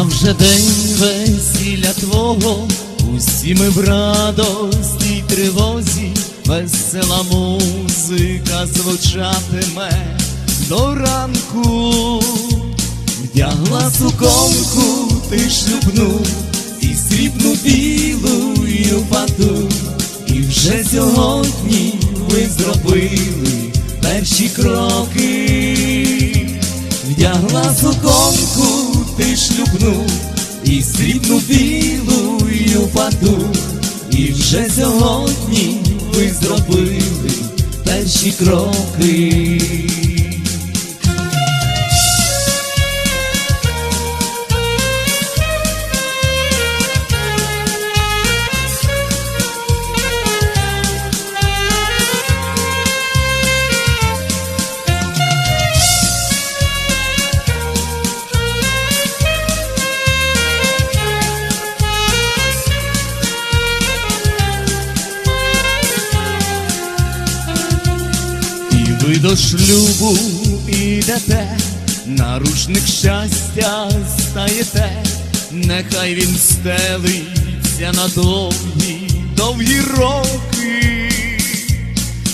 вже день весілля твого, усі ми в радості й тривозі, весела музика звучатиме до ранку, вдягла суконку, ти шлюбну, і срібну білу юбату, і вже сьогодні ви зробили перші кроки, і срібну білую паду, і вже сьогодні ви зробили перші кроки. Ви до шлюбу ідете, нарушник щастя стаєте, нехай він стелиться на довгі, довгі роки,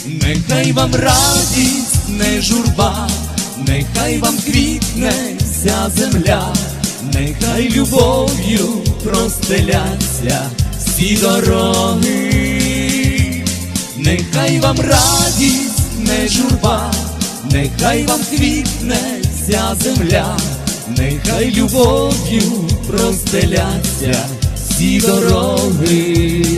нехай вам радість не журба, нехай вам квітне вся земля, нехай любов'ю простеляться всі дороги. Нехай вам радість не журба, нехай вам квітне вся земля, нехай любов'ю простеляться всі дороги.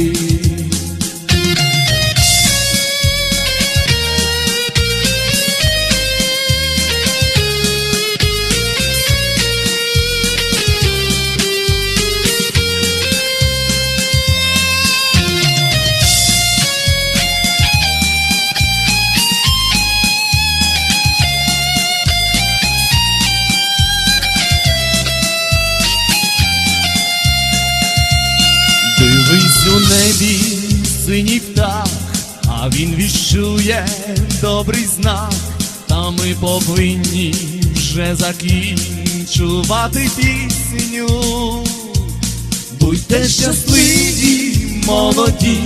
Дивись у небі, синій птах, а він віщує добрий знак, та ми повинні вже закінчувати пісню. Будьте щасливі, молоді,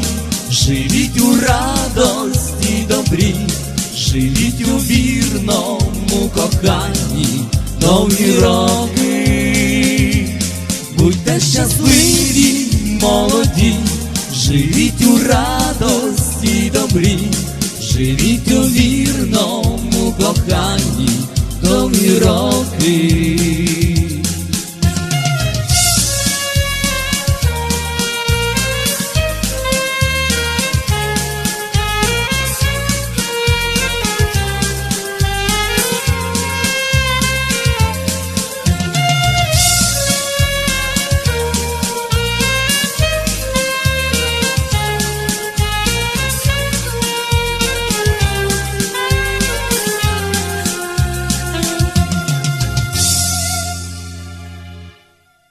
живіть у радості добрі, живіть у вірному коханні, довгі роки. Віду вірному коханні довгі роки.